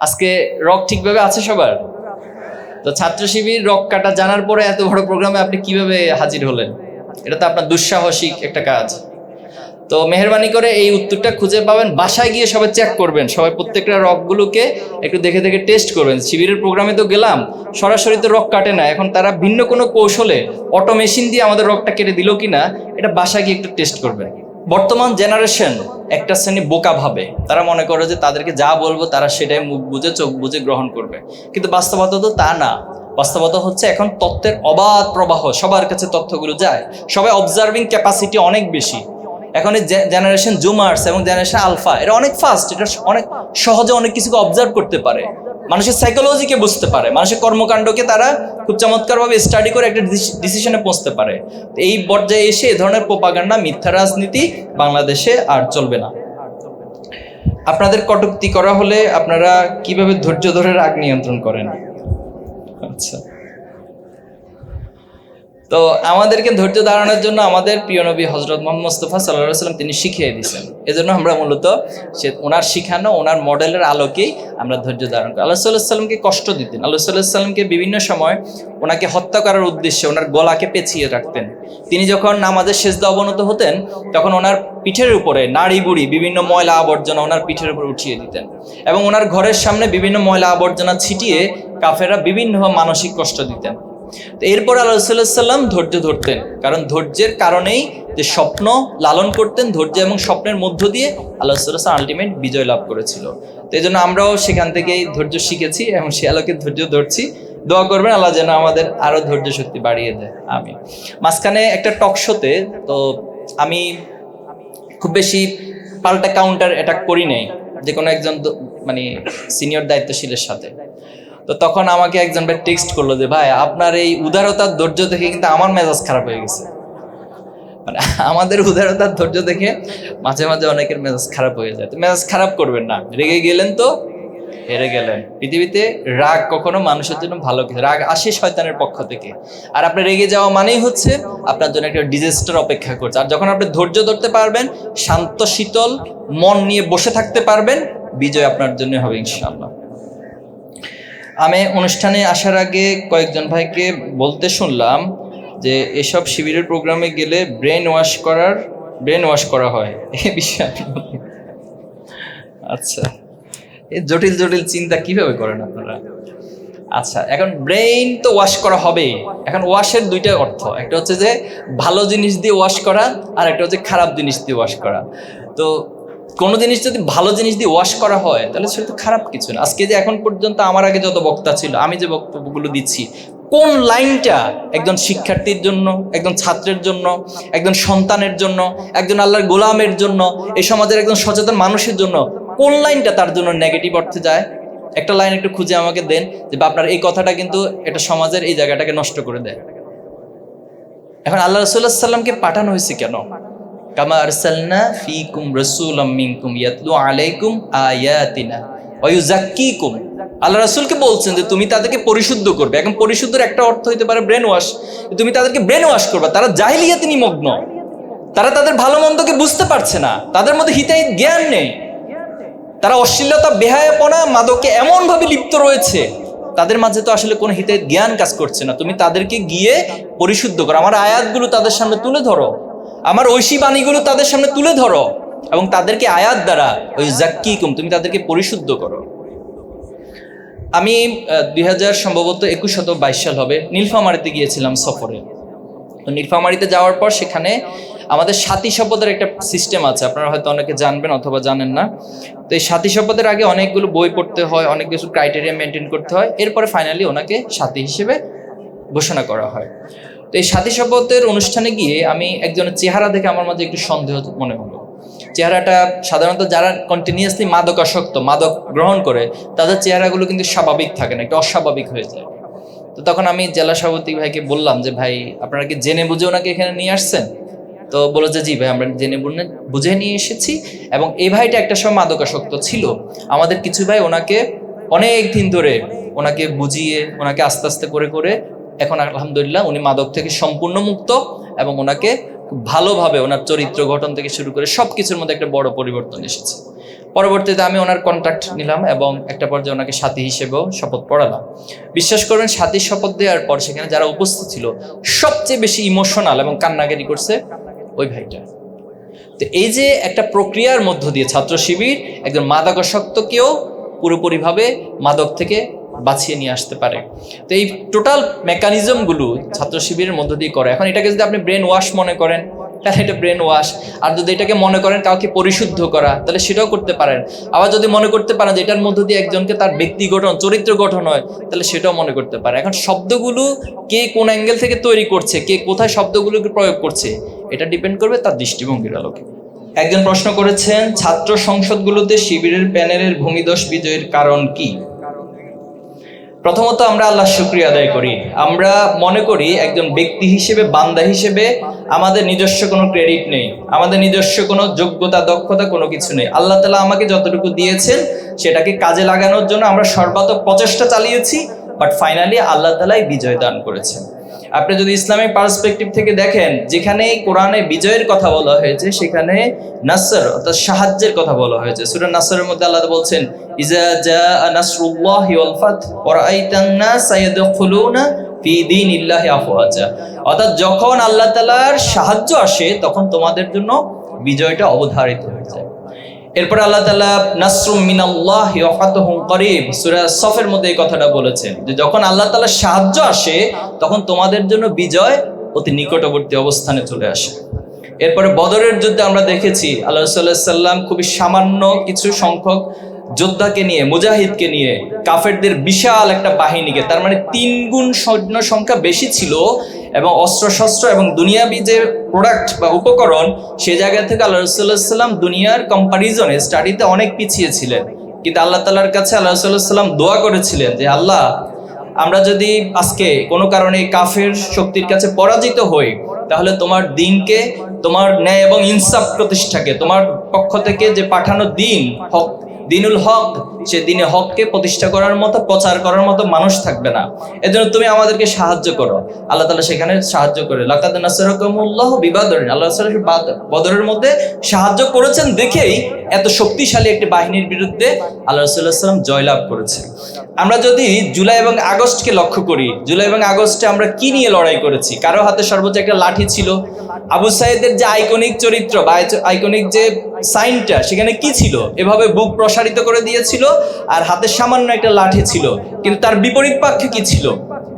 আজকে রক ঠিকভাবে আছে সবার? তো ছাত্র শিবির রক কাটা জানার পরে এত বড় প্রোগ্রামে আপনি কীভাবে হাজির হলেন? এটা তো আপনার দুঃসাহসিক একটা কাজ। তো মেহরবানি করে এই উত্তরটা খুঁজে পাবেন, বাসায় গিয়ে সবাই চেক করবেন। সবাই প্রত্যেকটা রকগুলোকে একটু দেখে দেখে টেস্ট করবেন। শিবিরের প্রোগ্রামে তো গেলাম, সরাসরি তো রক কাটে না। এখন তারা ভিন্ন কোনো কৌশলে অটো মেশিন দিয়ে আমাদের রকটা কেটে দিল কিনা, এটা বাসায় গিয়ে একটু টেস্ট করবেন। বর্তমান জেনারেশন একটা শ্রেণি বোকা ভাবে। তারা মনে করে যে তাদেরকে যা বলব তারা সেটাই মুখ বুঝে চোখ বুঝে গ্রহণ করবে। কিন্তু বাস্তবতা তো তা না। বাস্তবতা হচ্ছে এখন তত্ত্বের অবাধ প্রবাহ। সবার কাছে তথ্যগুলো যায়। সবাই অবজার্ভিং ক্যাপাসিটি অনেক বেশি। এখন এই জেনারেশন জুমার্স এবং জেনারেশন আলফা এটা অনেক ফাস্ট এটা অনেক সহজে অনেক কিছুকে অবজার্ভ করতে পারে। মানুষের সাইকোলজিকে বুঝতে পারে। মানুষের কর্মকাণ্ডকে তারা খুব চমৎকারভাবে স্টাডি করে একটা ডিসিশনে পৌঁছতে পারে। এই পর্যায়ে এসে এ ধরনের প্রোপাগান্ডা মিথ্যা রাজনীতি বাংলাদেশে আর চলবে না। আপনাদের কটুক্তি করা হলে আপনারা কীভাবে ধৈর্য ধরে রাগ নিয়ন্ত্রণ করেন? আচ্ছা। তো আমাদেরকে ধৈর্য ধারণের জন্য আমাদের প্রিয় নবী হজরত মোহাম্মদ মুস্তফা সাল্লাহ সাল্লাম তিনি শিখিয়ে দিয়েছেন। এজন্য আমরা মূলত সে ওনার শিখানো, ওনার মডেলের আলোকেই আমরা ধৈর্য ধারণ করি। আল্লাহ সাল্লাহ সাল্লামকে কষ্ট দিতেন। আল্লাহ সাল্লাহ সাল্লামকে বিভিন্ন সময় ওনাকে হত্যা করার উদ্দেশ্যে ওনার গলাকে পেঁচিয়ে রাখতেন। তিনি যখন নামাজের শেষদা অবনত হতেন, তখন ওনার পিঠের উপরে নাড়ি বুড়ি, বিভিন্ন ময়লা আবর্জনা ওনার পিঠের উপরে উঠিয়ে দিতেন এবং ওনার ঘরের সামনে বিভিন্ন ময়লা আবর্জনা ছিটিয়ে কাফেরা বিভিন্ন মানসিক কষ্ট দিতেন। এরপর আল্লাহাল্লাম ধৈর্য ধরতেন। কারণ ধৈর্যের কারণেই যে স্বপ্ন লালন করতেন, ধৈর্য এবং স্বপ্নের মধ্য দিয়ে আল্লাহ সাল্লাম আলটিমেট বিজয় লাভ করেছিল। তো এই জন্য আমরাও সেখান থেকেই ধৈর্য শিখেছি এবং সে আলোকে ধৈর্য ধরছি। দোয়া করবেন আল্লাহ যেন আমাদের আরও ধৈর্য শক্তি বাড়িয়ে দেয়। আমি মাঝখানে একটা টক শোতে, তো আমি খুব বেশি পাল্টা কাউন্টার অ্যাটাক করি নাই যে কোনো একজন মানে সিনিয়র দায়িত্বশীলের সাথে। তো তখন আমাকে একজন ভাই টেক্সট করল যে, ভাই, আপনার এই উদারতার ধৈর্য দেখে কিন্তু আমার মেজাজ খারাপ হয়ে গেছে। মানে আমাদের উদারতার ধৈর্য দেখে মাঝে মাঝে অনেকের মেজাজ খারাপ হয়ে যায়। তো মেজাজ খারাপ করবেন না। রেগে গেলেন তো, হেরে গেলেন। পৃথিবীতে রাগ কখনো মানুষের জন্য ভালো কিছু রাগ আসে শয়তানের পক্ষ থেকে। আর আপনি রেগে যাওয়া মানেই হচ্ছে আপনার জন্য একটা ডিজাস্টার অপেক্ষা করছে। আর যখন আপনি ধৈর্য ধরতে পারবেন, শান্ত, শীতল মন নিয়ে বসে থাকতে পারবেন, বিজয় আপনার জন্য হবে ইনশাআল্লাহ। আমি অনুষ্ঠানে আসার আগে কয়েকজন ভাইকে বলতে শুনলাম যে এসব শিবিরের প্রোগ্রামে গেলে ব্রেন ওয়াশ করার, ব্রেন ওয়াশ করা হয়। এ বিষয়ে আচ্ছা। এই জটিল জটিল চিন্তা কীভাবে করেন আপনারা? আচ্ছা এখন ব্রেইন তো ওয়াশ করা হবে। এখন ওয়াশের দুইটা অর্থ। একটা হচ্ছে যে ভালো জিনিস দিয়ে ওয়াশ করা, আর একটা হচ্ছে খারাপ জিনিস দিয়ে ওয়াশ করা। তো কোনো জিনিস যদি ভালো জিনিস দিয়ে ওয়াশ করা হয়, তাহলে সেটা তো খারাপ কিছু না। আজকে যে এখন পর্যন্ত আমার আগে যত বক্তা ছিল, আমি যে বক্তব্যগুলো দিচ্ছি, কোন লাইনটা একজন শিক্ষার্থীর জন্য, একজন ছাত্রের জন্য, একজন সন্তানের জন্য, একজন আল্লাহর গোলামের জন্য, এই সমাজের একজন সচেতন মানুষের জন্য, কোন লাইনটা তার জন্য নেগেটিভ অর্থে যায়? একটা লাইন একটু খুঁজে আমাকে দেন, যে আপনার এই কথাটা কিন্তু এটা সমাজের এই জায়গাটাকে নষ্ট করে দেয়। এখন আল্লাহ রসুল্লাহ সাল্লামকে পাঠানো হয়েছে কেন? কামা আরসালনা ফিকুম রাসূলাম মিনকুম ইয়াতলু আলাইকুম আয়াতিনা ওয়া ইউযাক্কিকুম আল্লাহ রাসূলকে বলছেন যে তুমি তাদেরকে পরিশুদ্ধ করবে। এখন পরিশুদ্ধের একটা অর্থ হতে পারে ব্রেন ওয়াশ তুমি তাদেরকে ব্রেন ওয়াশ করবে। তারা জাহিলিয়াতে নিমগ্ন তারা তাদের ভালো মন্দকে বুঝতে পারছে না। তাদের মধ্যে হিতাহিত জ্ঞান নেই। তারা অশ্লীলতা, বেহায়াপনা মাদকে এমন ভাবে লিপ্ত রয়েছে। তাদের মাঝে তো আসলে কোনো হিতে জ্ঞান কাজ করছে না। তুমি তাদেরকে গিয়ে পরিশুদ্ধ করো। আমার আয়াতগুলো তাদের সামনে তুলে ধরো। আমার ঐশী বাণীগুলো তাদের সামনে তুলে ধরো এবং তাদেরকে আয়াত দ্বারা, ওই জাক্কিকুম, তুমি তাদেরকে পরিশুদ্ধ করো। আমি দুই হাজার সম্ভবত একুশ শত বাইশ সাল হবে, নীলফামারিতে গিয়েছিলাম সফরে। তো নীলফামারিতে যাওয়ার পর সেখানে আমাদের সাথী শপথের একটা সিস্টেম আছে, আপনারা হয়তো অনেকে জানবেন অথবা জানেন না। তো এই সাথী শপথের আগে অনেকগুলো বই পড়তে হয়, অনেক কিছু ক্রাইটেরিয়া মেনটেন করতে হয়, এরপরে ফাইনালি ওনাকে সাথী হিসেবে ঘোষণা করা হয়। তো এই সাথী শপথের অনুষ্ঠানে গিয়ে আমি একজনের চেহারা দেখে আমার মাঝে একটু সন্দেহ মনে হলো। চেহারাটা সাধারণত যারা কন্টিনিউয়াসলি মাদকাসক্ত, মাদক গ্রহণ করে, তাদের চেহারাগুলো কিন্তু স্বাভাবিক থাকে না, একটু অস্বাভাবিক হয়ে যায়। তো তখন আমি জেলা সভাপতি ভাইকে বললাম যে, ভাই, আপনারা কি জেনে বুঝে ওনাকে এখানে নিয়ে আসছেন? তো বলো যে, জি ভাই, আমরা জেনে বুঝে নিয়ে এসেছি। এবং এই ভাইটা একটা সময় মাদকাসক্ত ছিল। আমাদের কিছু ভাই ওনাকে অনেক দিন ধরে ওনাকে বুঝিয়ে, ওনাকে আস্তে আস্তে করে করে এখন আলহামদুলিল্লাহ উনি মাদক থেকে সম্পূর্ণ মুক্ত এবং ওনাকে ভালোভাবে ওনার চরিত্র গঠন থেকে শুরু করে সব কিছুর মধ্যে একটা বড় পরিবর্তন এসেছে। পরবর্তীতে আমি ওনার কন্ট্যাক্ট নিলাম এবং একটা পর্যায়ে ওনাকে সাথী হিসেবেও শপথ পড়ালাম। বিশ্বাস করবেন সাথী শপথ দেওয়ার পর সেখানে যারা উপস্থিত ছিল, সবচেয়ে বেশি ইমোশনাল এবং কান্নাকারি করছে ওই ভাইটা। তো এই যে একটা প্রক্রিয়ার মধ্য দিয়ে ছাত্র শিবির, একজন মাদকাসক্তকেও পুরোপুরিভাবে মাদক থেকে বাঁচিয়ে নিয়ে আসতে পারে। তো এই টোটাল মেকানিজমগুলো ছাত্র শিবিরের মধ্য দিয়ে করে। এখন এটাকে যদি আপনি ব্রেন ওয়াশ মনে করেন, তাহলে এটা ব্রেন ওয়াশ আর যদি এটাকে মনে করেন কাউকে পরিশুদ্ধ করা, তাহলে সেটাও করতে পারেন। আবার যদি মনে করতে পারেন যে এটার মধ্য দিয়ে একজনকে তার ব্যক্তি গঠন, চরিত্র গঠন হয়, তাহলে সেটাও মনে করতে পারে। এখন শব্দগুলো কে কোন অ্যাঙ্গেল থেকে তৈরি করছে, কে কোথায় শব্দগুলোকে প্রয়োগ করছে, এটা ডিপেন্ড করবে তার দৃষ্টিভঙ্গির আলোকে। একজন প্রশ্ন করেছেন, ছাত্র সংসদগুলোতে শিবিরের প্যানেলের ভূমিদোষ বিজয়ের কারণ কি? প্রথমত আমরা আল্লাহ শুক্রিয়া আদায় করি। আমরা মনে করি একজন ব্যক্তি হিসেবে, বান্দা হিসেবে আমাদের নিজস্ব কোনো ক্রেডিট নেই। আমাদের নিজস্ব কোনো যোগ্যতা, দক্ষতা কোনো কিছু নেই। আল্লাহ তালা আমাকে যতটুকু দিয়েছেন সেটাকে কাজে লাগানোর জন্য আমরা সর্বাত্মক প্রচেষ্টা চালিয়েছি বাট ফাইনালি আল্লাহ তালাই বিজয় দান করেছেন। আপনি যদি ইসলামিক পার্সপেক্টিভ থেকে দেখেন যেখানে কোরআনে বিজয়ের কথা বলা হয়েছে, সেখানে নাসর অর্থাৎ সাহায্যের কথা বলা হয়েছে। সূরা নাসরের মধ্যে আল্লাহ বলছেন অর্থাৎ যখন আল্লাহ তাআলার সাহায্য আসে, তখন তোমাদের জন্য বিজয়টা অবধারিত এরপর আল্লাহ তালা নাসরুম মিনাল্লাহি ফাতহুম করিব সফের মধ্যে এই কথাটা বলেছেন যে যখন আল্লাহ তাআলার সাহায্য আসে, তখন তোমাদের জন্য বিজয় অতি নিকটবর্তী অবস্থানে চলে আসে। এরপরে বদরের যুদ্ধে আমরা দেখেছি, আল্লাহ সাল্লাম খুবই সামান্য কিছু সংখ্যক যোদ্ধাকে নিয়ে, মুজাহিদকে নিয়ে, কাফেরদের বিশাল একটা বাহিনীকে, তার মানে তিন গুণ সৈন্য সংখ্যা বেশি ছিল এবং অস্ত্রশস্ত্র এবং দুনিয়াবি যে প্রোডাক্ট বা উপকরণ, সে জায়গা থেকে আল্লাহ রসুল্লাহ সাল্লাম দুনিয়ার কম্পারিজনে স্টাডিতে অনেক পিছিয়ে ছিলেন। কিন্তু আল্লাহ তালার কাছে আল্লাহ রসুল্লাহ সাল্লাম দোয়া করেছিলেন যে, আল্লাহ, আমরা যদি আজকে কোনো কারণে কাফের শক্তির কাছে পরাজিত হই, তাহলে তোমার দিনকে, তোমার ন্যায় এবং ইনসাফ প্রতিষ্ঠাকে, তোমার পক্ষ থেকে যে পাঠানো দিন, হক দিনুল হক, সে দিনে হককে প্রতিষ্ঠা করার মতো, প্রচার করার মতো মানুষ থাকবে না। এজন্য তুমি আমাদেরকে সাহায্য করো। আল্লাহ তালা সেখানে সাহায্য করে। লাকাদ নাসরকমুল্লাহ বিবাদরিন। আল্লাহ বদরের মধ্যে সাহায্য করেছেন দেখেই এত শক্তিশালী একটি বাহিনীর বিরুদ্ধে আল্লাহ রসুল্লাহ সাল্লাম জয়লাভ করেছে। আমরা যদি জুলাই এবং আগস্টকে লক্ষ্য করি, জুলাই এবং আগস্টে আমরা কি নিয়ে লড়াই করেছি? কারও হাতে সর্বোচ্চ একটা লাঠি ছিল। আবু সাইদের যে আইকনিক চরিত্র বা আইকনিক যে সাইনটা সেখানে কি ছিল? এভাবে বুক প্রসারিত করে দিয়েছিল আর হাতে সামান্য একটা লাঠি ছিল। কিন্তু তার বিপরীত পক্ষে কি ছিল?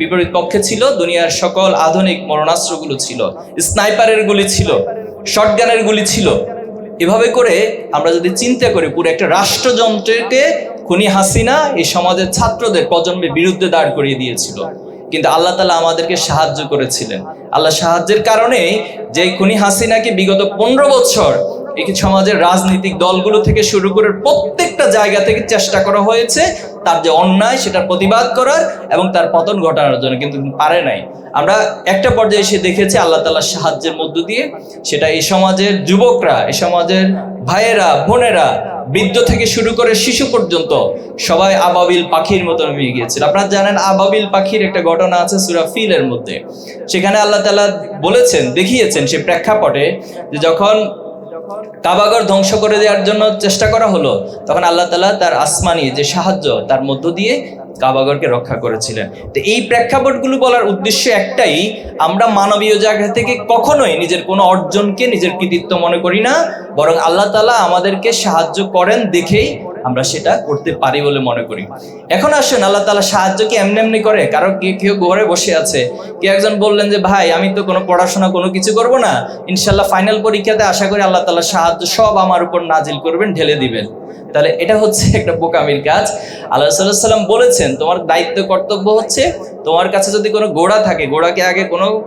বিপরীত পক্ষে ছিল দুনিয়ার সকল আধুনিক মরণাস্ত্রগুলো ছিল। স্নাইপারের গুলি ছিল, শটগানের গুলি ছিল। এভাবে করে আমরা যদি চিন্তা করি, পুরো একটা রাষ্ট্রযন্ত্রকে খুনি হাসিনা এই সমাজের ছাত্রদের প্রজন্মের বিরুদ্ধে দাঁড় করিয়ে দিয়েছিল। কিন্তু আল্লাহ তালা আমাদেরকে সাহায্য করেছিলেন। আল্লাহ সাহায্যের কারণে যে খুনি হাসিনাকে বিগত পনেরো বছর এই সমাজের রাজনৈতিক দলগুলো থেকে শুরু করে প্রত্যেকটা জায়গা থেকে চেষ্টা করা হয়েছে, তার যে অন্যায় সেটার প্রতিবাদ করার এবং তার পতন ঘটানোর জন্য, কিন্তু পারে নাই। আমরা একটা পর্যায়ে এসে দেখেছি আল্লাহ তালার সাহায্যের মধ্য দিয়ে, সেটা এই সমাজের যুবকরা, এই সমাজের ভাইয়েরা, বোনেরা বৃদ্ধ থেকে শুরু করে শিশু পর্যন্ত সবাই আবাবিল পাখির মতো নেমে গিয়েছিল। আপনারা জানেন আবাবিল পাখির একটা ঘটনা আছে সুরা ফিলের মধ্যে। সেখানে আল্লাহ তালা বলেছেন, দেখিয়েছেন সে প্রেক্ষাপটে যে যখন কাবাগর ধ্বংস করে দেওয়ার জন্য চেষ্টা করা হলো, তখন আল্লাহ তালা তার আসমানি যে সাহায্য, তার মধ্য দিয়ে কাবাগরকে রক্ষা করেছিলেন। তো এই প্রেক্ষাপটগুলো বলার উদ্দেশ্য একটাই, আমরা মানবীয় জায়গা থেকে কখনোই নিজের কোনো অর্জনকে নিজের কৃতিত্ব মনে করি না, বরং আল্লাহ তালা আমাদেরকে সাহায্য করেন দেখেই আমরা সেটা করতে পারি বলে মনে করি। এখন আসুন, আল্লাহ তালা সাহায্য কি এমনি এমনি করে? কারও কে- কেউ ঘরে বসে আছে? কেউ একজন বললেন যে, ভাই, আমি তো কোনো পড়াশোনা, কোনো কিছু করব না। ইনশাল্লাহ ফাইনাল পরীক্ষাতে আশা করি আল্লাহ তালা সাহায্য সব আমার উপর নাজিল করবেন, ঢেলে দিবেন। তাহলে এটা হচ্ছে একটা বোকামির কাজ। আল্লাহ সাল্লাহ সাল্লাম বলেছেন, তোমার দায়িত্ব, কর্তব্য হচ্ছে তোমার কাছে যদি কোনো গোড়া থাকে, গোড়াকে আগে কোনো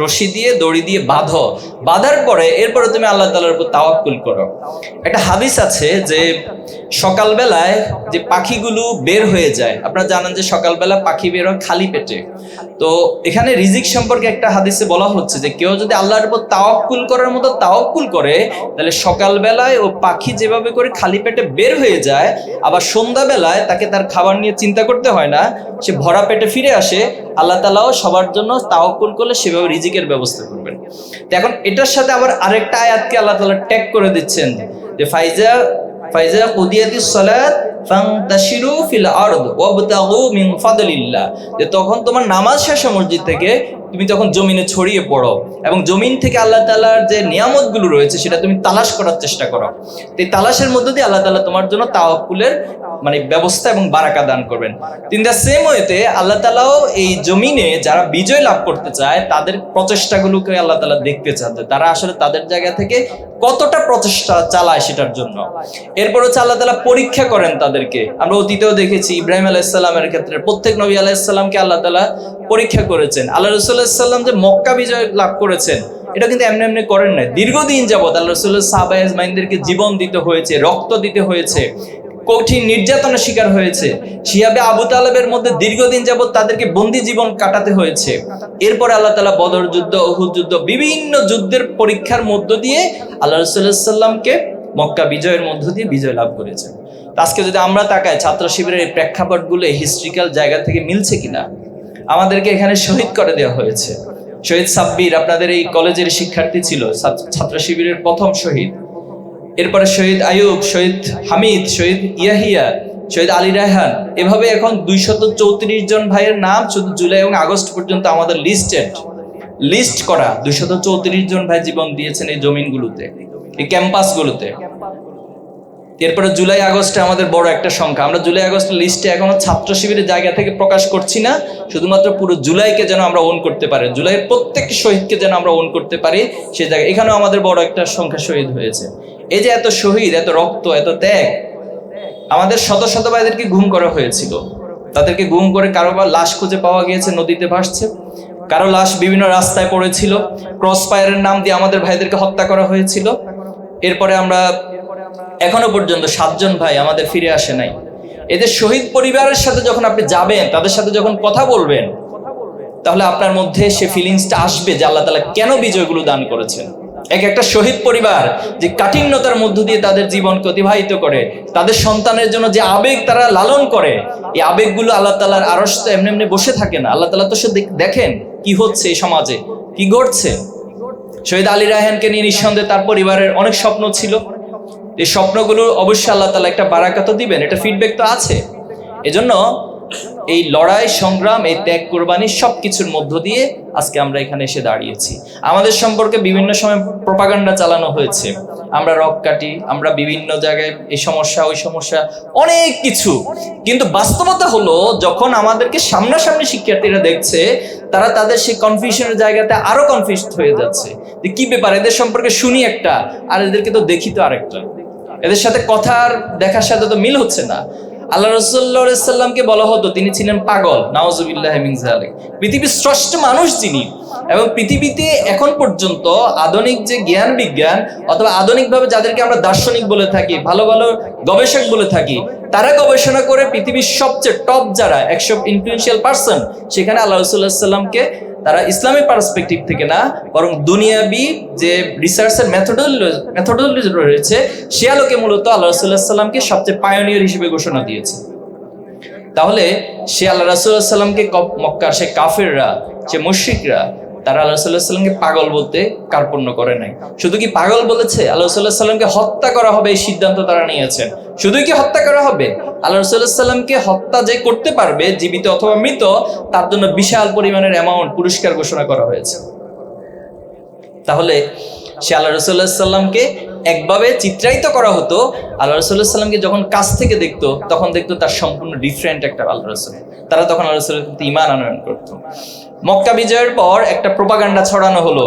রশি দিয়ে, দড়ি দিয়ে বাঁধো। বাঁধার পরে এরপরে তুমি আল্লাহ তালার উপর তাওয়াক্কুল করো। একটা হাদিস আছে যে সকালবেলায় যে পাখিগুলো বের হয়ে যায়, আপনারা জানেন যে সকালবেলা পাখি বের হয় খালি পেটে। তো এখানে রিজিক সম্পর্কে একটা হাদিসে বলা হচ্ছে যে কেউ যদি আল্লাহর উপর তাওয়াক্কুল করার মতো তাওয়াক্কুল করে, তাহলে সকালবেলায় ও পাখি যেভাবে করে খালি পেটে বের হয়ে যায়, আবার সন্ধ্যাবেলায় তাকে তার খাবার নিয়ে চিন্তা করতে হয় না, সে ভরা পেটে ফিরে আসে, আল্লাহ তালাও সবার জন্য তাওয়াক্কুল করলে সেভাবে রিজিকের ব্যবস্থা করবেন। এখন এটার সাথে আবার আরেকটা আয়াতকে আল্লাহ তালা ট্যাগ করে দিচ্ছেন যে, ফাইজা ফাইজা কুদিয়াতিস সালাত যে তখন তোমার নামাজ শেষে মসজিদ থেকে, তুমি তখন জমিনে ছড়িয়ে পড়ো এবং জমিন থেকে আল্লাহ তাআলার যে নিয়ামতগুলো রয়েছে, সেটা তুমি তালাশ করার চেষ্টা করো। এই তালাশের মধ্য দিয়ে আল্লাহ তাআলা তোমার জন্য তাওয়াক্কুলের মানে ব্যবস্থা এবং বারাকা দান করবেন। তিন দ্য সেম ওয়েতে আল্লাহ তালাও এই জমিনে যারা বিজয় লাভ করতে চায়, তাদের প্রচেষ্টাগুলোকে আল্লাহ তালা দেখতে চান তারা আসলে তাদের জায়গা থেকে কতটা প্রচেষ্টা চালায় সেটার জন্য। এরপর হচ্ছে আল্লাহ তালা পরীক্ষা করেন তাদেরকে। আমরা অতীতেও দেখেছি ইব্রাহিম আলাইসাল্লামের ক্ষেত্রে প্রত্যেক নবী আলাইসাল্লামকে আল্লাহ তালা পরীক্ষা করেছেন। আল্লাহ রসুল্লাহাম যে মক্কা বিজয় লাভ করেছেন, এটা কিন্তু এমনি এমনি করেন নাই। দীর্ঘদিন যাবৎ আল্লাহ রসুল্লাহ সাহবাইজ জীবন দিতে হয়েছে, রক্ত দিতে হয়েছে, কঠিন নির্যাতনের শিকার হয়েছে। শিয়াবে আবু তালেবের মধ্যে দীর্ঘদিন যাবৎ তাদেরকে বন্দি জীবন কাটাতে হয়েছে। এরপরে আল্লাহ তালা বদর যুদ্ধ অহুদ যুদ্ধ, বিভিন্ন যুদ্ধের পরীক্ষার মধ্য দিয়ে আল্লাহ রসুল্লাহামকে মক্কা বিজয়ের মধ্য দিয়ে বিজয় লাভ করেছে তো আজকে যদি আমরা তাকাই ছাত্র শিবিরের এই প্রেক্ষাপটগুলো হিস্ট্রিক্যাল জায়গা থেকে মিলছে কিনা, আমাদেরকে এখানে শহীদ করে দেওয়া হয়েছে। শহীদ সাব্বির আপনাদের এই কলেজের শিক্ষার্থী ছিল, ছাত্র- শিবিরের প্রথম শহীদ। এরপরে শহীদ আয়ুব শহীদ হামিদ, শহীদ ইয়াহিয়া, শহীদ আলী রায়হান, এভাবে এখন দুইশত চৌত্রিশ জন ভাইয়ের নাম শুধু জুলাই এবং আগস্ট পর্যন্ত আমাদের লিস্টেড লিস্ট করা, দুইশত চৌত্রিশ জন ভাই জীবন দিয়েছেন এই জমিনগুলোতে, এই ক্যাম্পাসগুলোতে এরপরে জুলাই আগস্টে আমাদের বড় একটা সংখ্যা। আমরা জুলাই আগস্টের লিস্টে এখনও ছাত্র শিবিরের জায়গা থেকে প্রকাশ করছি না। শুধুমাত্র পুরো জুলাইকে যেন আমরা ওন করতে পারি। জুলাইয়ের প্রত্যেক শহীদকে যেন আমরা ওন করতে পারি সেই জায়গায়। এখানেও আমাদের বড় একটা সংখ্যা শহীদ হয়েছে। এই যে এত শহীদ, এত রক্ত, এত ত্যাগ, আমাদের শত শত ভাইদেরকে গুম করা হয়েছিল। তাদেরকে গুম করে কারও বা লাশ খুঁজে পাওয়া গিয়েছে, নদীতে ভাসছে। কারও লাশ বিভিন্ন রাস্তায় পড়েছিল। ক্রস ফায়ারের নাম দিয়ে আমাদের ভাইদেরকে হত্যা করা হয়েছিল। এরপরে আমরা এখনও পর্যন্ত সাতজন ভাই আমাদের ফিরে আসে নাই। এদের শহীদ পরিবারের সাথে যখন আপনি যাবেন, তাদের সাথে যখন কথা বলবেন, তাহলে আপনার মধ্যে সে ফিলিংসটা আসবে যে আল্লাহ তালা কেন বিজয়গুলো দান করেছেন। এক একটা শহীদ পরিবার যে কাঠিন্যতার মধ্য দিয়ে তাদের জীবনকে অতিবাহিত করে, তাদের সন্তানের জন্য যে আবেগ তারা লালন করে, এই আবেগগুলো আল্লাহ তালার আরস তো এমনি এমনি বসে থাকে না। আল্লাহ তালা তো সে দেখেন কি হচ্ছে এই সমাজে, কি ঘটছে। শহীদ আলী রায়হানকে নিয়ে নিঃসন্দেহে তার পরিবারের অনেক স্বপ্ন ছিল। এই স্বপ্নগুলো অবশ্যই আল্লাহ তালা একটা বারাকা তো দিবেন, এটা ফিডব্যাক তো আছে। এজন্য এই লড়াই, সংগ্রাম, এই ত্যাগ, কোরবানি সব কিছুর মধ্য দিয়ে আজকে আমরা এখানে এসে দাঁড়িয়েছি। আমাদের সম্পর্কে বিভিন্ন সময় প্রপাগান্ডা চালানো হয়েছে। আমরা রক কাটি, আমরা বিভিন্ন জায়গায় এই সমস্যা, ওই সমস্যা, অনেক কিছু। কিন্তু বাস্তবতা হলো, যখন আমাদেরকে সামনাসামনি শিক্ষার্থীরা দেখছে, তারা তাদের সেই কনফিউশনের জায়গাতে আরও কনফিউজ হয়ে যাচ্ছে। যে কি ব্যাপার? এদের সম্পর্কে শুনি একটা, আর এদেরকে তো দেখি তো আরেকটা। এদের সাথে কথার দেখার সাথে তো মিল হচ্ছে না। আল্লাহ রসুল্লাহামকে বলা হতো, তিনি ছিলেন পাগল নাওজুবিল্লাহ মিন পৃথিবীর শ্রেষ্ঠ মানুষ যিনি, এবং পৃথিবীতে এখন পর্যন্ত আধুনিক যে জ্ঞান বিজ্ঞান, অথবা আধুনিকভাবে যাদেরকে আমরা দার্শনিক বলে থাকি, ভালো ভালো গবেষক বলে থাকি, তারা গবেষণা করে পৃথিবীর সবচেয়ে টপ যারা, একশো ইনফ্লুয়েন্সিয়াল পার্সন সেখানে আল্লাহ রসুল্লাহ সাল্লামকে তারা ইসলামী পার্সপেক্টিভ থেকে না, বরং দুনিয়াবি যে রিসার্চের মেথডোলজি মেথডোলজি রয়েছে, সে আলোকে মূলত আল্লাহ রসুল্লাহ সাল্লামকে সবচেয়ে পায়োনিয়র হিসেবে ঘোষণা দিয়েছে। তাহলে সে আল্লাহ রাসুল্লাহ সাল্লামকে মক্কার সে কাফেররা, সে মুশ্রিকরা, তারা আল্লাহ সাল্লামকে পাগল বলতে কার্পণ্য করে নাই। শুধু কি পাগল বলেছে? আল্লাহ সাল্লাহ সাল্লামকে হত্যা করা হবে এই সিদ্ধান্ত তারা নিয়েছেন। শুধুই কি হত্যা করা হবে? আল্লাহ রসুল্লাহামকে হত্যা যে করতে পারবে, জীবিত অথবা মৃত, তার জন্য বিশাল পরিমাণের অ্যামাউন্ট পুরস্কার ঘোষণা করা হয়েছে। তাহলে সে আল্লাহ রসুল্লাহ সাল্লামকে একভাবে চিত্রায়িত করা হতো, আল্লাহ রসুল্লাহ সাল্লামকে যখন কাছ থেকে দেখতো, তখন দেখতো তার সম্পূর্ণ ডিফারেন্ট একটা আল্লাহ রসুল। তারা তখন আল্লাহ রসুলের প্রতি ইমান আনয়ন করতো। মক্কা বিজয়ের পর একটা প্রোপাগান্ডা ছড়ানো হলো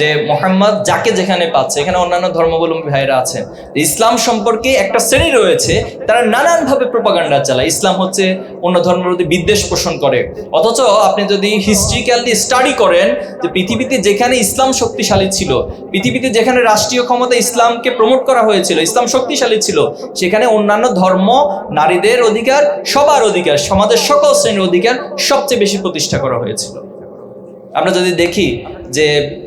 যে মোহাম্মদ যাকে যেখানে পাচ্ছে, এখানে অন্যান্য ধর্মাবলম্বী ভাইরা আছেন, ইসলাম সম্পর্কে একটা শ্রেণি রয়েছে, তারা নানানভাবে প্রোপাগান্ডা চালায়। ইসলাম হচ্ছে অন্য ধর্মের প্রতি বিদ্বেষ পোষণ করে। অথচ আপনি যদি হিস্ট্রিক্যালি স্টাডি করেন, যে পৃথিবীতে যেখানে ইসলাম শক্তিশালী ছিল, পৃথিবীতে যেখানে রাষ্ট্রীয় ক্ষমতা ইসলামকে প্রমোট করা হয়েছিল, ইসলাম শক্তিশালী ছিল। সেখানে অন্যান্য ধর্ম, নারীদের অধিকার, সবার অধিকার, সমাজের সকল শ্রেণির অধিকার সবচেয়ে বেশি প্রতিষ্ঠা করা হয়েছিল। আমরা যদি দেখি যে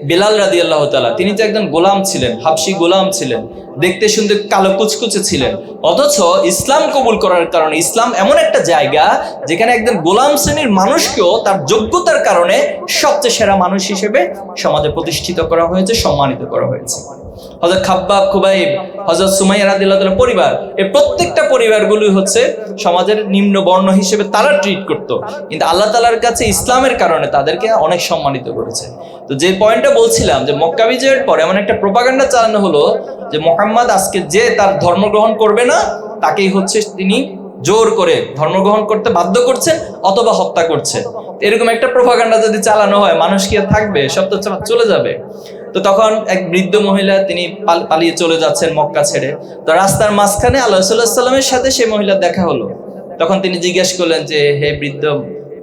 বেলাল রাদি আল্লাহ তালা তিনি তো একজন গোলাম ছিলেন হাবসি গোলাম ছিলেন, দেখতে শুনতে কালো কুচকুচে ছিলেন। অথচ ইসলাম কবুল করার কারণে, ইসলাম এমন একটা জায়গা যেখানে একজন গোলাম শ্রেণির মানুষকেও তার যোগ্যতার কারণে সবচেয়ে সেরা মানুষ হিসেবে সমাজে প্রতিষ্ঠিত করা হয়েছে, সম্মানিত করা হয়েছে। হজরত খাব্বাব খুবাইব হজরত সুমাইয়া রাদিল্লাহ পরিবার এই প্রত্যেকটা পরিবারগুলি হচ্ছে সমাজের নিম্ন বর্ণ হিসেবে তারা ট্রিট করতো। কিন্তু আল্লাহ তালার কাছে ইসলামের কারণে তাদেরকে অনেক সম্মানিত করেছে। তো যে পয়েন্টটা বলছিলাম যে মক্কা বিজয়ের পর এমন একটা প্রোপাগান্ডা চালানো হলো যে মোহাম্মদ আজকে যে তার ধর্ম গ্রহণ করবে না, তাকেই হচ্ছে তিনি জোর করে ধর্মগ্রহণ করতে বাধ্য করছেন অথবা হত্যা করছেন। এরকম একটা প্রভাকাণ্ডা যদি চালানো হয়, মানুষ কি আর থাকবে? সব তো চলে যাবে। তো তখন এক বৃদ্ধ মহিলা তিনি পালিয়ে চলে যাচ্ছেন মক্কা ছেড়ে। তো রাস্তার মাঝখানে আল্লাহ সাল্লাহ সাল্লামের সাথে সেই মহিলার দেখা হলো। তখন তিনি জিজ্ঞেস করলেন যে, হে বৃদ্ধ,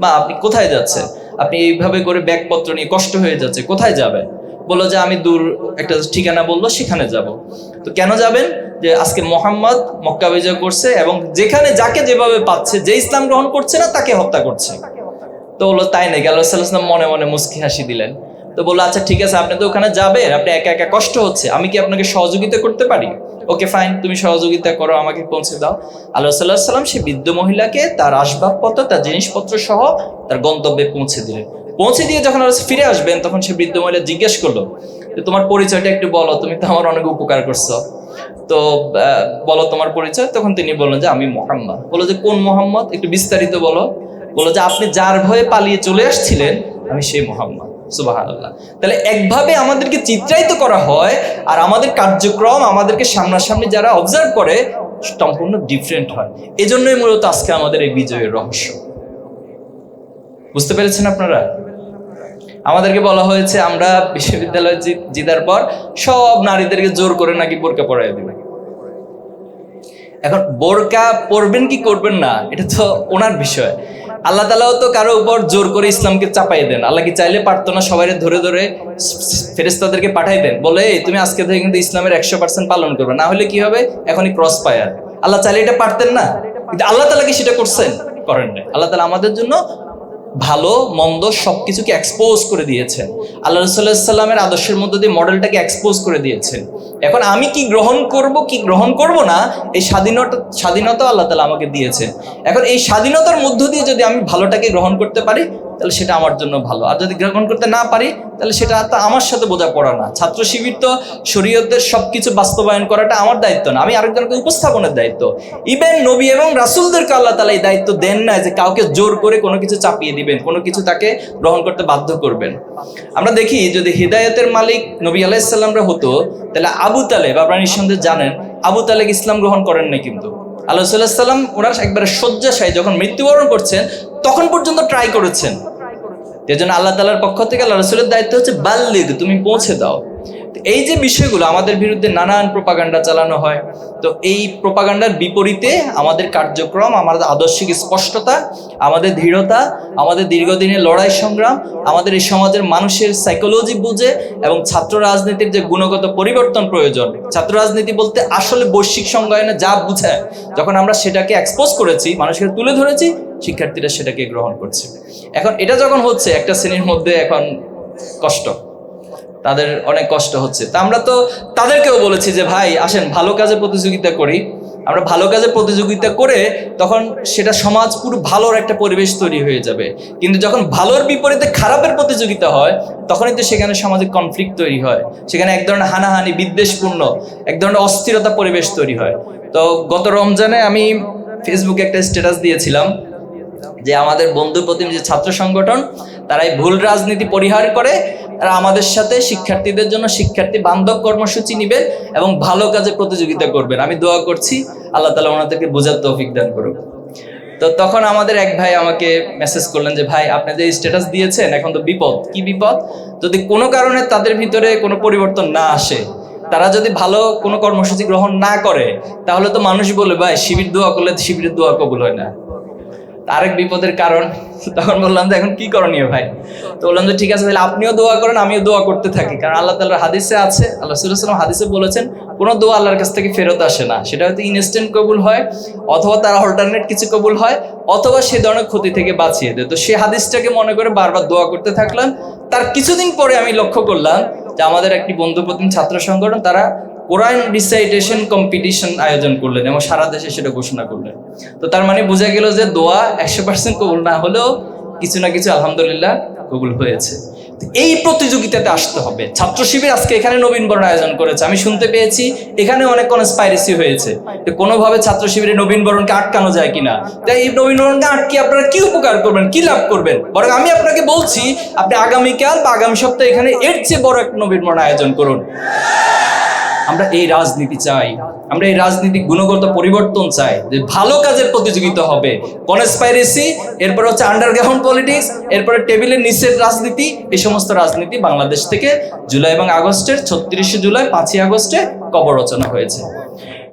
মা, আপনি কোথায় যাচ্ছেন? আপনি এইভাবে করে ব্যাগপত্র নিয়ে কষ্ট হয়ে যাচ্ছে, কোথায় যাবেন? বলল যে, আমি দূর একটা ঠিকানা বলল, সেখানে যাব। তো কেন যাবেন? যে, আজকে মোহাম্মদ মক্কা বিজয় করছে এবং যেখানে যাকে যেভাবে পাচ্ছে, যে ইসলাম গ্রহণ করছে না, তাকে হত্যা করছে। তো বলল, তাই নাকি? আল্লাহ সাল্লাম মনে মনে মুস্কি হাসি দিলেন। তো বলল আচ্ছা ঠিক আছে, আপনি তো ওখানে যাবেন, আপনি একা একা কষ্ট হচ্ছে, আমি কি আপনাকে সহযোগিতা করতে পারি? ওকে, ফাইন, তুমি সহযোগিতা করো, আমাকে পৌঁছে দাও। আল্লাহ সাল্লাহ সাল্লাম সে বৃদ্ধ মহিলাকে তার আসবাবপত্র, তার জিনিসপত্র সহ তার গন্তব্যে পৌঁছে দিলেন। পৌঁছে দিয়ে যখন আল্লাহ ফিরে আসবেন, তখন সে বৃদ্ধ মহিলা জিজ্ঞেস করল, যে তোমার পরিচয়টা একটু বলো, তুমি তো আমার অনেক উপকার করছ। তো বলো তোমার পরিচয়, তখন তিনি বললেন যে, আমি মোহাম্মদ। বলো যে, কোন মোহাম্মদ? একটু বিস্তারিত বলো। বলো যে, আপনি যার ভয়ে পালিয়ে চলে আসছিলেন, আমি সেই মোহাম্মদ। সুবাহ তাহলে একভাবে আমাদেরকে চিত্রায়িত করা হয় আর আমাদের কার্যক্রম আমাদেরকে সামনাসামনি যারা অবজার্ভ করে সম্পূর্ণ ডিফারেন্ট হয়। এজন্যই মূলত আজকে আমাদের এই বিজয়ের রহস্য। বুঝতে পেরেছেন আপনারা? আমাদেরকে বলা হয়েছে, আমরা বিশ্ববিদ্যালয়ে জিতার পর সব নারীদেরকে জোর করে নাকি বোরকা পরাই দিবে। এখন বোরকা পরবেন কি করবেন না, এটা তো ওনার বিষয়। আল্লাহ তালাও তো কারও উপর জোর করে ইসলামকে চাপাই দেন। আল্লাহ কি চাইলে পারতো না সবাই ধরে ধরে ফেরেস্তাদেরকে পাঠাই দেন? বলে "এই, তুমি আজকে থেকে কিন্তু ইসলামের একশো পার্সেন্ট পালন করবে। না হলে কি হবে? এখনই ক্রস পায়ার আল্লাহ চাইলে এটা পারতেন না। আল্লাহ তালা কি সেটা করছেন? করেন না আল্লাহ তালা আমাদের জন্য ভালো, মন্দ সব কিছুকে এক্সপোজ করে দিয়েছেন আল্লাহ রসুল্লাহ সাল্লামের আদর্শের মধ্যে দিয়ে মডেলটাকে এক্সপোজ করে দিয়েছেন এখন আমি কি গ্রহণ করব, কি গ্রহণ করব না, এই স্বাধীনতা স্বাধীনতা আল্লাহ তালা আমাকে দিয়েছে। এখন এই স্বাধীনতার মধ্য দিয়ে যদি আমি ভালোটাকে গ্রহণ করতে পারি তাহলে সেটা আমার জন্য ভালো। আর যদি গ্রহণ করতে না পারি, তাহলে সেটা তো আমার সাথে বোঝাপড়া না। ছাত্র শিবির তো শরীয়তের সবকিছু বাস্তবায়ন করাটা আমার দায়িত্ব না, আমি আরেকজনকে উপস্থাপনের দায়িত্ব। ইভেন নবী এবং রাসুলদেরকে আল্লাহ তালা এই দায়িত্ব দেন না যে কাউকে জোর করে কোনো কিছু চাপিয়ে দিবেন, কোনো কিছু তাকে গ্রহণ করতে বাধ্য করবেন। আমরা দেখি যদি হৃদায়তের মালিক নবী আলাইসাল্লামরা হতো, তাহলে আবু তালেব, আপনারা নিঃসন্দেহে জানেন, আবু তালেব ইসলাম গ্রহণ করেন নাই কিন্তু। আল্লাহ সাল্লাম ওনার একবারে শয্যাশায়ী যখন মৃত্যুবরণ করছেন তখন পর্যন্ত ট্রাই করেছেন। এর জন্য আল্লাহ তালার পক্ষ থেকে আল্লাহ রসুলের দায়িত্ব হচ্ছে বাল্লিদ তুমি পৌঁছে দাও। এই যে বিষয়গুলো, আমাদের বিরুদ্ধে নানান প্রপাগান্ডা চালানো হয়, তো এই প্রপাগান্ডার বিপরীতে আমাদের কার্যক্রম, আমাদের আদর্শিক স্পষ্টতা, আমাদের দৃঢ়তা, আমাদের দীর্ঘদিনের লড়াই সংগ্রাম, আমাদের এই সমাজের মানুষের সাইকোলজি বুঝে এবং ছাত্র রাজনীতির যে গুণগত পরিবর্তন প্রয়োজন, ছাত্র রাজনীতি বলতে আসলে বৈশ্বিক সংজ্ঞায়নে যা বুঝায়, যখন আমরা সেটাকে এক্সপোজ করেছি, মানুষকে তুলে ধরেছি, শিক্ষার্থীরা সেটাকে গ্রহণ করছে। এখন এটা যখন হচ্ছে, একটা শ্রেণির মধ্যে এখন কষ্ট। তাদের অনেক কষ্ট হচ্ছে। তা আমরা তো তাদেরকেও বলেছি যে, ভাই, আসেন, ভালো কাজে প্রতিযোগিতা করি। আমরা ভালো কাজে প্রতিযোগিতা করে তখন সেটা সমাজ পুরো ভালোর একটা পরিবেশ তৈরি হয়ে যাবে। কিন্তু যখন ভালোর বিপরীতে খারাপের প্রতিযোগিতা হয়, তখনই তো সেখানে সমাজে কনফ্লিক্ট তৈরি হয়। সেখানে এক ধরনের হানাহানি, বিদ্বেষপূর্ণ, এক ধরনের অস্থিরতা পরিবেশ তৈরি হয়। তো গত রমজানে আমি ফেসবুকে একটা স্ট্যাটাস দিয়েছিলাম যে, আমাদের বন্ধু প্রতিম যে ছাত্র সংগঠন তারা এই ভুল রাজনীতি পরিহার করে, তারা আমাদের সাথে শিক্ষার্থীদের জন্য শিক্ষার্থী বান্ধব কর্মসূচি নেবেন এবং ভালো কাজে প্রতিযোগিতা করবেন আমি দোয়া করছি, আল্লাহ তালা ওনাদেরকে বোঝার তৌফিক দান করুক। তো তখন আমাদের এক ভাই আমাকে মেসেজ করলেন যে, ভাই, আপনি যে স্ট্যাটাস দিয়েছেন, এখন তো বিপদ। কি বিপদ? যদি কোনো কারণে তাদের ভিতরে কোনো পরিবর্তন না আসে, তারা যদি ভালো কোনো কর্মসূচি গ্রহণ না করে, তাহলে তো মানুষ বলে ভাই, শিবির দোয়া করলে শিবিরের দোয়া কবুল হয় না। আরেক বিপদের কারণ। তখন বললাম যে, এখন কি করণীয় ভাই? তো বললাম যে, ঠিক আছে, তাহলে আপনিও দোয়া করেন, আমিও দোয়া করতে থাকি। কারণ আল্লাহ তাল্লাহ হাদিসে আছে, আল্লাহ সাল্লাম হাদিসে বলেছেন, কোনো দোয়া আল্লাহর কাছ থেকে ফেরত আসে না। সেটা হয়তো ইনস্ট্যান্ট কবুল হয়, অথবা তার অল্টারনেট কিছু কবুল হয়, অথবা সে ধরনের ক্ষতি থেকে বাঁচিয়ে দেয়। তো সে হাদিসটাকে মনে করে বারবার দোয়া করতে থাকলাম। তার কিছুদিন পরে আমি লক্ষ্য করলাম যে, আমাদের একটি বন্ধু প্রতিম ছাত্র সংগঠন, তারা কোরআন রিসাইটেশন কম্পিটিশন আয়োজন করলেন এবং সারা দেশে সেটা ঘোষণা করলেন। তো তার মানে বোঝা গেল যে দোয়া একশো পার্সেন্ট কবুল না হলেও কিছু না কিছু আলহামদুলিল্লাহ কবুল হয়েছে। এই প্রতিযোগিতাতে আসতে হবে। ছাত্র শিবির আজকে এখানে নবীনবরণ আয়োজন করেছে। আমি শুনতে পেয়েছি, এখানে অনেক কনস্পাইরেসি হয়েছে। তো কোনোভাবে ছাত্র শিবিরে নবীনবরণকে আটকানো যায় কিনা? তাই এই নবীনবরণকে আটকে আপনারা কি উপকার করবেন, কি লাভ করবেন? বরং আমি আপনাকে বলছি, আপনি আগামীকাল বা আগামী সপ্তাহে এখানে এর চেয়ে বড় এক নবীনবরণ আয়োজন করুন। আমরা এই রাজনীতি চাই। আমরা এই রাজনীতি গুণগত পরিবর্তন চাই, যে ভালো কাজের প্রতিযোগিতা হবে। কনস্পাইরেসি এরপর হচ্ছে আন্ডারগ্রাউন্ড পলিটিক্স এরপরে টেবিলের নিচের রাজনীতি, এই সমস্ত রাজনীতি বাংলাদেশ থেকে জুলাই এবং আগস্টের ছত্রিশে জুলাই, পাঁচই আগস্টে কবর রচনা হয়েছে।